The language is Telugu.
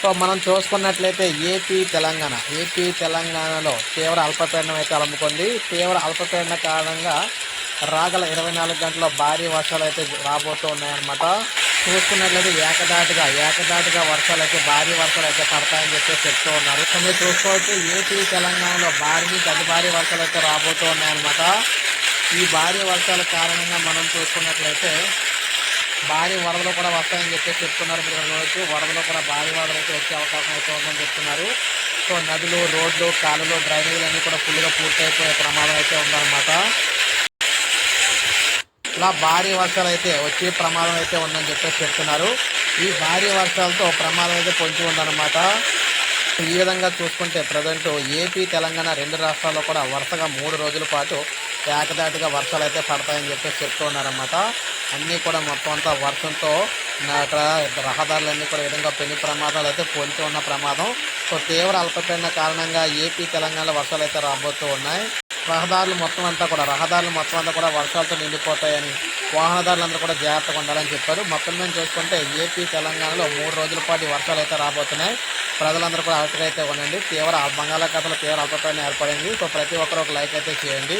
సో మనం చూసుకున్నట్లయితే ఏపీ తెలంగాణ. ఏపీ తెలంగాణలో తీవ్ర అల్పపీడనం అయితే అలముకుంది. తీవ్ర అల్పపీడన కారణంగా రాగల ఇరవై నాలుగు గంటల్లో భారీ వర్షాలు అయితే రాబోతూ ఉన్నాయన్నమాట. చూసుకున్నట్లయితే ఏకదాటిగా ఏకదాటిగా వర్షాలు అయితే భారీ వర్షాలు అయితే పడతాయని చెప్పి చెప్తూ ఉన్నారు. సో మీరు చూసుకోవచ్చు ఏపీ తెలంగాణలో భారీ అతి భారీ వర్షాలు అయితే రాబోతూ ఉన్నాయన్నమాట. ఈ భారీ వర్షాల కారణంగా మనం చూసుకున్నట్లయితే భారీ వరదలు కూడా వస్తాయని చెప్పి చెప్తున్నారు మీరు చూడవచ్చు వరదలు కూడా భారీ వరదలు అయితే వచ్చే అవకాశం అయితే ఉందని చెప్తున్నారు. సో నదులు రోడ్లు కాలువలు డ్రైనేజీలు అన్నీ కూడా ఫుల్గా పూర్తయిపోయే ప్రమాదం అయితే ఉందన్నమాట. ఇలా భారీ వర్షాలు అయితే వచ్చే ప్రమాదం అయితే ఉందని చెప్పేసి చెప్తున్నారు. ఈ భారీ వర్షాలతో ప్రమాదం అయితే పొంచి ఉందన్నమాట. ఈ విధంగా చూసుకుంటే ప్రజెంట్ ఏపీ తెలంగాణ రెండు రాష్ట్రాల్లో కూడా వరుసగా మూడు రోజుల పాటు ఏకదాటిగా వర్షాలు అయితే పడతాయని చెప్పేసి చెప్తూ ఉన్నారన్నమాట. అన్నీ కూడా మొత్తం అంతా వర్షంతో అక్కడ రహదారులన్నీ కూడా విధంగా పెళ్ళి ప్రమాదాలు అయితే పోల్చి ఉన్న ప్రమాదం. సో తీవ్ర అల్పపీడన కారణంగా ఏపీ తెలంగాణలో వర్షాలు అయితే రాబోతూ ఉన్నాయి. రహదారులు మొత్తం అంతా కూడా రహదారులు మొత్తం అంతా కూడా వర్షాలతో నిండిపోతాయని వాహనదారులందరూ కూడా జాగ్రత్తగా ఉండాలని చెప్పారు. మొత్తం మేము చూసుకుంటే ఏపీ తెలంగాణలో మూడు రోజుల పాటు వర్షాలు అయితే రాబోతున్నాయి. ప్రజలందరూ కూడా అలర్ట్గా అయితే ఉండండి. తీవ్ర బంగాళాఖాతంలో తీవ్ర అల్పపీడనం ఏర్పడింది. సో ప్రతి ఒక్కరు ఒక లైక్ అయితే చేయండి.